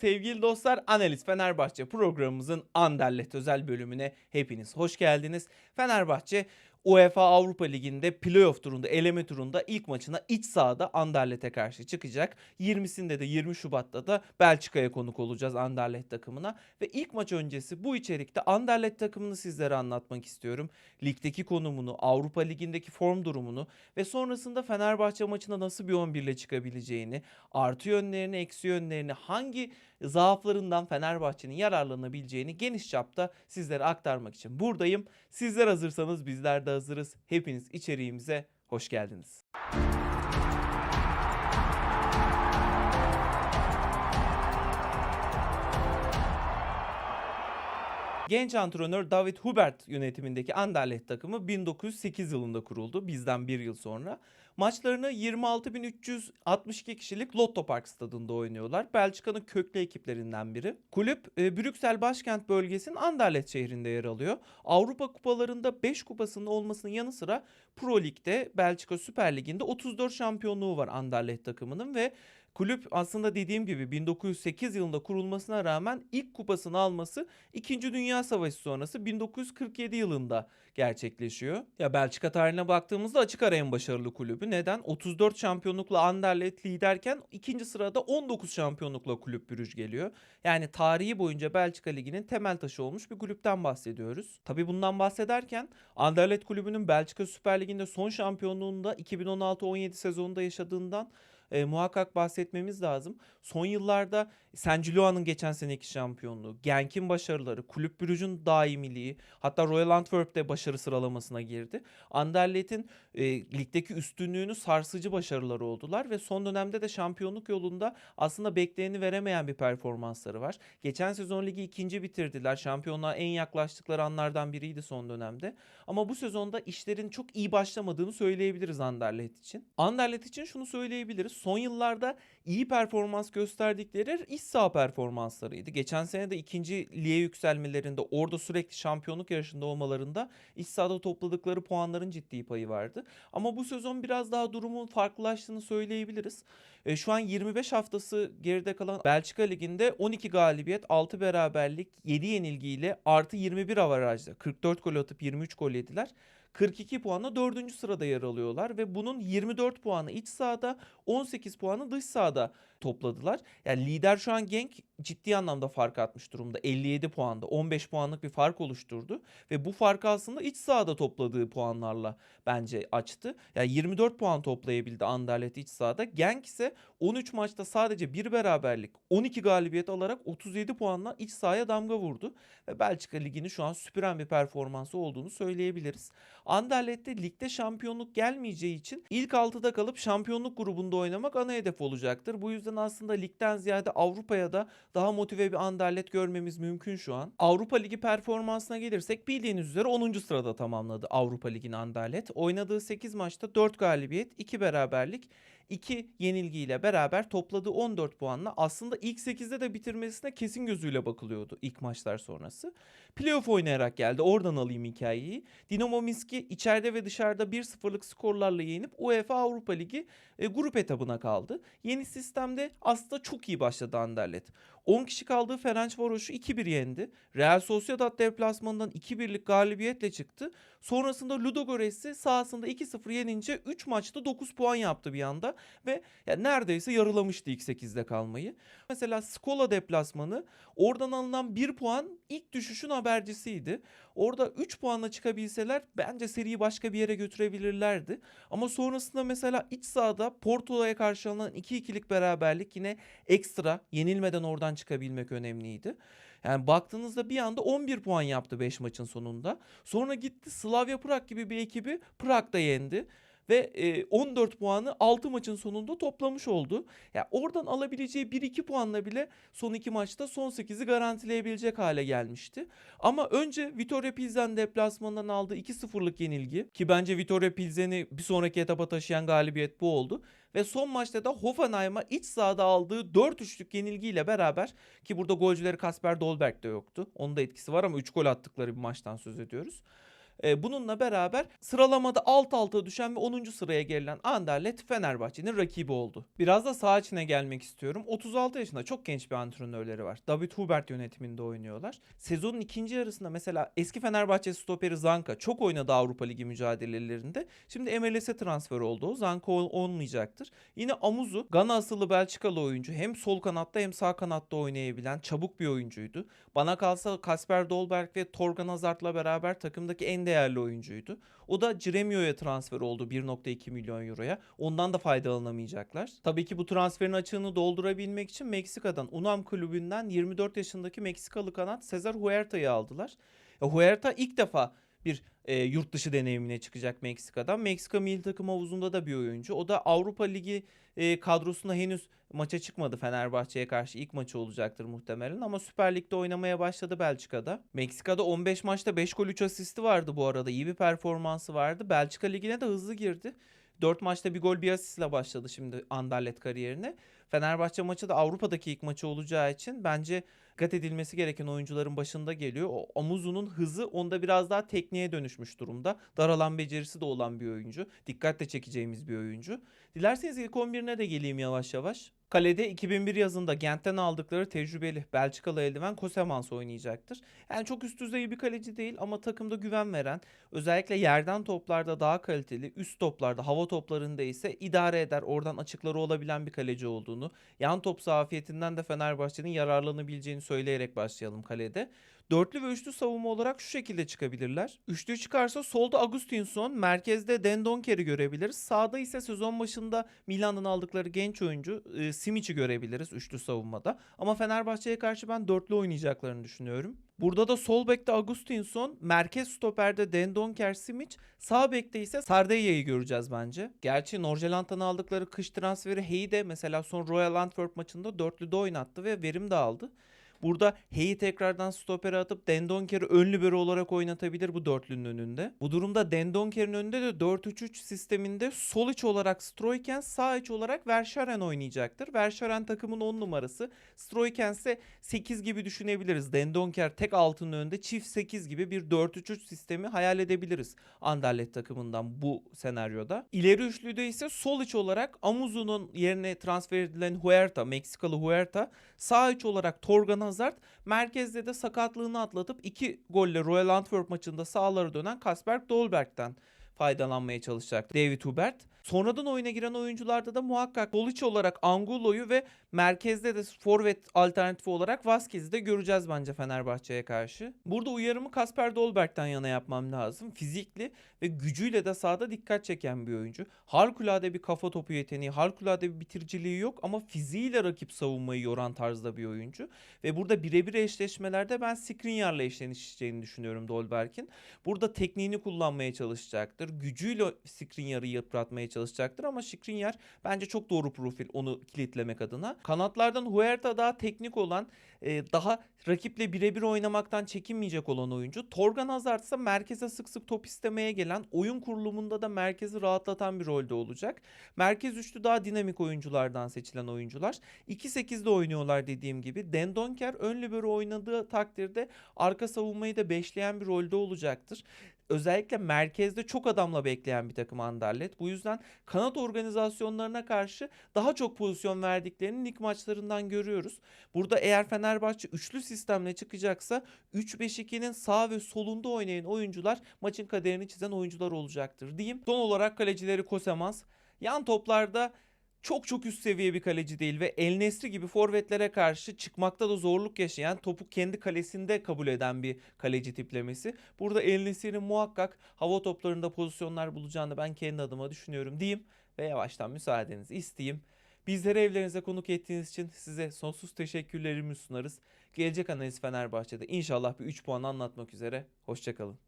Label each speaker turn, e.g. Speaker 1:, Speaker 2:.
Speaker 1: Sevgili dostlar Analiz Fenerbahçe programımızın Anderlecht özel bölümüne hepiniz hoş geldiniz. Fenerbahçe UEFA Avrupa Ligi'nde playoff turunda, eleme turunda ilk maçına iç sahada Anderlecht'e karşı çıkacak. 20'sinde de 20 Şubat'ta da Belçika'ya konuk olacağız Anderlecht takımına. Ve ilk maç öncesi bu içerikte Anderlecht takımını sizlere anlatmak istiyorum. Ligdeki konumunu, Avrupa Ligi'ndeki form durumunu ve sonrasında Fenerbahçe maçına nasıl bir 11 ile çıkabileceğini, artı yönlerini, eksi yönlerini, hangi zaaflarından Fenerbahçe'nin yararlanabileceğini geniş çapta sizlere aktarmak için buradayım. Sizler hazırsanız bizler de hazırız. Hepiniz içeriğimize hoş geldiniz. Genç antrenör David Hubert yönetimindeki Anderlecht takımı 1908 yılında kuruldu. Bizden bir yıl sonra. Maçlarını 26.362 kişilik Lotto Park stadında oynuyorlar. Belçika'nın köklü ekiplerinden biri. Kulüp e, Brüksel başkent bölgesinin Anderlecht şehrinde yer alıyor. Avrupa kupalarında 5 kupasının olmasının yanı sıra Pro Lig'de Belçika Süper Ligi'nde 34 şampiyonluğu var Anderlecht takımının ve Kulüp aslında dediğim gibi 1908 yılında kurulmasına rağmen ilk kupasını alması 2. Dünya Savaşı sonrası 1947 yılında gerçekleşiyor. Ya Belçika tarihine baktığımızda açık ara en başarılı kulübü. Neden? 34 şampiyonlukla Anderlecht liderken ikinci sırada 19 şampiyonlukla kulüp Brüj geliyor. Yani tarihi boyunca Belçika Ligi'nin temel taşı olmuş bir kulüpten bahsediyoruz. Tabii bundan bahsederken Anderlecht kulübünün Belçika Süper Ligi'nde son şampiyonluğunda 2016-17 sezonunda yaşadığından e, muhakkak bahsetmemiz lazım. Son yıllarda Saint-Gillois'ın geçen seneki şampiyonluğu, Genk'in başarıları, Kulüp Brugge'un daimiliği, hatta Royal Antwerp'te başarı sıralamasına girdi. Anderlecht'in e, ligdeki üstünlüğünü sarsıcı başarıları oldular ve son dönemde de şampiyonluk yolunda aslında bekleyeni veremeyen bir performansları var. Geçen sezon ligi ikinci bitirdiler. Şampiyonluğa en yaklaştıkları anlardan biriydi son dönemde. Ama bu sezonda işlerin çok iyi başlamadığını söyleyebiliriz Anderlecht için. Anderlecht için şunu söyleyebiliriz. Son yıllarda iyi performans gösterdikleri iç saha performanslarıydı. Geçen sene de ikinci lige yükselmelerinde orada sürekli şampiyonluk yarışında olmalarında iç sahada topladıkları puanların ciddi payı vardı. Ama bu sezon biraz daha durumun farklılaştığını söyleyebiliriz. E, şu an 25 haftası geride kalan Belçika Ligi'nde 12 galibiyet, 6 beraberlik, 7 yenilgiyle artı 21 avarajda 44 gol atıp 23 gol yediler. 42 puanla 4. sırada yer alıyorlar ve bunun 24 puanı iç sahada, 18 puanı dış sahada topladılar. Yani lider şu an Genk ciddi anlamda fark atmış durumda. 57 puanda 15 puanlık bir fark oluşturdu ve bu farkı aslında iç sahada topladığı puanlarla bence açtı. Yani 24 puan toplayabildi Anderlecht iç sahada. Genk ise 13 maçta sadece bir beraberlik, 12 galibiyet alarak 37 puanla iç sahaya damga vurdu ve Belçika ligini şu an süpüren bir performansı olduğunu söyleyebiliriz. Anderlecht'te ligde şampiyonluk gelmeyeceği için ilk 6'da kalıp şampiyonluk grubunda oynamak ana hedef olacaktır. Bu yüzden aslında ligden ziyade Avrupa'ya da daha motive bir Anderlecht görmemiz mümkün şu an. Avrupa Ligi performansına gelirsek bildiğiniz üzere 10. sırada tamamladı Avrupa Ligi'ni Anderlecht. Oynadığı 8 maçta 4 galibiyet, 2 beraberlik, 2 yenilgiyle beraber topladığı 14 puanla aslında ilk 8'de de bitirmesine kesin gözüyle bakılıyordu ilk maçlar sonrası. Playoff oynayarak geldi. Oradan alayım hikayeyi. Dinamo Minsk'i içeride ve dışarıda 1-0'lık skorlarla yenip UEFA Avrupa Ligi e, grup etabına kaldı. Yeni sistemde aslında çok iyi başladı Anderlecht. 10 kişi kaldığı Ferencvaros'u 2-1 yendi. Real Sociedad deplasmanından 2-1'lik galibiyetle çıktı. Sonrasında Ludogorets'i sahasında 2-0 yenince 3 maçta 9 puan yaptı bir anda ve yani neredeyse yarılamıştı ilk 8'de kalmayı. Mesela Skola deplasmanı oradan alınan 1 puan ilk düşüşün habercisiydi. Orada 3 puanla çıkabilseler bence seriyi başka bir yere götürebilirlerdi. Ama sonrasında mesela iç sahada Porto'ya karşı alınan 2-2'lik beraberlik yine ekstra yenilmeden oradan çıkabilmek önemliydi. Yani baktığınızda bir anda 11 puan yaptı 5 maçın sonunda. Sonra gitti Slavia Prag gibi bir ekibi Prag'da yendi ve e, 14 puanı 6 maçın sonunda toplamış oldu. Ya yani oradan alabileceği 1-2 puanla bile son 2 maçta son 8'i garantileyebilecek hale gelmişti. Ama önce Vittoria Pilsen deplasmanından aldığı 2-0'lık yenilgi ki bence Vittoria Pilsen'i bir sonraki etapa taşıyan galibiyet bu oldu. Ve son maçta da Hoffenheim'a iç sahada aldığı 4-3'lük yenilgiyle beraber ki burada golcüleri Kasper Dolberg de yoktu. Onun da etkisi var ama 3 gol attıkları bir maçtan söz ediyoruz. E, bununla beraber sıralamada alt alta düşen ve 10. sıraya gelen Anderlet Fenerbahçe'nin rakibi oldu. Biraz da saha içine gelmek istiyorum. 36 yaşında çok genç bir antrenörleri var. David Hubert yönetiminde oynuyorlar. Sezonun ikinci yarısında mesela eski Fenerbahçe stoperi Zanka çok oynadı Avrupa Ligi mücadelelerinde. Şimdi MLS'e transfer oldu. o. Zanka ol- olmayacaktır. Yine Amuzu Gana asıllı Belçikalı oyuncu. Hem sol kanatta hem sağ kanatta oynayabilen çabuk bir oyuncuydu. Bana kalsa Kasper Dolberg ve Torgan Hazard'la beraber takımdaki en değerli oyuncuydu. O da Ciremio'ya transfer oldu 1.2 milyon euroya. Ondan da faydalanamayacaklar. Tabii ki bu transferin açığını doldurabilmek için Meksika'dan Unam kulübünden 24 yaşındaki Meksikalı kanat Cesar Huerta'yı aldılar. Huerta ilk defa bir e, yurt dışı deneyimine çıkacak Meksika'dan. Meksika milli takım havuzunda da bir oyuncu. O da Avrupa Ligi e, kadrosunda henüz maça çıkmadı Fenerbahçe'ye karşı. ilk maçı olacaktır muhtemelen ama Süper Lig'de oynamaya başladı Belçika'da. Meksika'da 15 maçta 5 gol 3 asisti vardı bu arada. İyi bir performansı vardı. Belçika Ligi'ne de hızlı girdi. 4 maçta bir gol bir asistle başladı şimdi Anderlet kariyerine. Fenerbahçe maçı da Avrupa'daki ilk maçı olacağı için bence dikkat edilmesi gereken oyuncuların başında geliyor. O Amuzu'nun hızı onda biraz daha tekniğe dönüşmüş durumda. Daralan becerisi de olan bir oyuncu. Dikkatle çekeceğimiz bir oyuncu. Dilerseniz ilk 11'ine de geleyim yavaş yavaş. Kalede 2001 yazında Gent'ten aldıkları tecrübeli Belçikalı eldiven Kosemans oynayacaktır. Yani çok üst düzey bir kaleci değil ama takımda güven veren, özellikle yerden toplarda daha kaliteli, üst toplarda, hava toplarında ise idare eder, oradan açıkları olabilen bir kaleci olduğunu, yan top zafiyetinden de Fenerbahçe'nin yararlanabileceğini söyleyerek başlayalım kalede. Dörtlü ve üçlü savunma olarak şu şekilde çıkabilirler. Üçlü çıkarsa solda Agustinson, merkezde Dendonker'i görebiliriz. Sağda ise sezon başında Milan'dan aldıkları genç oyuncu e, Simic'i görebiliriz üçlü savunmada. Ama Fenerbahçe'ye karşı ben dörtlü oynayacaklarını düşünüyorum. Burada da sol bekte Agustinson, merkez stoperde Dendonker Simic, sağ bekte ise Sardeyya'yı göreceğiz bence. Gerçi Norgelant'tan aldıkları kış transferi Hey'i de mesela son Royal Antwerp maçında dörtlüde oynattı ve verim de aldı. Burada Hey'i tekrardan stopere atıp Dendonker'i ön libero olarak oynatabilir bu dörtlünün önünde. Bu durumda Dendonker'in önünde de 4-3-3 sisteminde sol iç olarak Stroyken sağ iç olarak Verscharen oynayacaktır. Verscharen takımın 10 numarası. Stroyken ise 8 gibi düşünebiliriz. Dendonker tek altının önünde çift 8 gibi bir 4-3-3 sistemi hayal edebiliriz. Anderlet takımından bu senaryoda. İleri üçlüde ise sol iç olarak Amuzu'nun yerine transfer edilen Huerta, Meksikalı Huerta, sağ iç olarak Torgan Hazard, merkezde de sakatlığını atlatıp iki golle Royal Antwerp maçında sağlara dönen Kasper Dolberg'den faydalanmaya çalışacak David Hubert. Sonradan oyuna giren oyuncularda da muhakkak Boliç olarak Angulo'yu ve merkezde de forvet alternatifi olarak Vazquez'i de göreceğiz bence Fenerbahçe'ye karşı. Burada uyarımı Kasper Dolberg'den yana yapmam lazım. Fizikli ve gücüyle de sahada dikkat çeken bir oyuncu. Harikulade bir kafa topu yeteneği, harikulade bir bitiriciliği yok ama fiziğiyle rakip savunmayı yoran tarzda bir oyuncu. Ve burada birebir eşleşmelerde ben Skriniar'la eşleşeceğini düşünüyorum Dolberg'in. Burada tekniğini kullanmaya çalışacaktır. Gücüyle Skriniar'ı yıpratmaya çalışacaktır ama Skriniar bence çok doğru profil onu kilitlemek adına. Kanatlardan Huerta daha teknik olan, e, daha rakiple birebir oynamaktan çekinmeyecek olan oyuncu. Torgan Hazard ise merkeze sık sık top istemeye gelen, oyun kurulumunda da merkezi rahatlatan bir rolde olacak. Merkez üçlü daha dinamik oyunculardan seçilen oyuncular. 2-8'de oynuyorlar dediğim gibi. Dendonker ön libero oynadığı takdirde arka savunmayı da beşleyen bir rolde olacaktır özellikle merkezde çok adamla bekleyen bir takım Anderlet. Bu yüzden kanat organizasyonlarına karşı daha çok pozisyon verdiklerini lig maçlarından görüyoruz. Burada eğer Fenerbahçe üçlü sistemle çıkacaksa 3-5-2'nin sağ ve solunda oynayan oyuncular maçın kaderini çizen oyuncular olacaktır diyeyim. Son olarak kalecileri Kosemans. Yan toplarda çok çok üst seviye bir kaleci değil ve El Nesri gibi forvetlere karşı çıkmakta da zorluk yaşayan topu kendi kalesinde kabul eden bir kaleci tiplemesi. Burada El Nesri'nin muhakkak hava toplarında pozisyonlar bulacağını ben kendi adıma düşünüyorum diyeyim ve yavaştan müsaadenizi isteyeyim. Bizleri evlerinize konuk ettiğiniz için size sonsuz teşekkürlerimi sunarız. Gelecek analiz Fenerbahçe'de inşallah bir 3 puan anlatmak üzere. Hoşçakalın.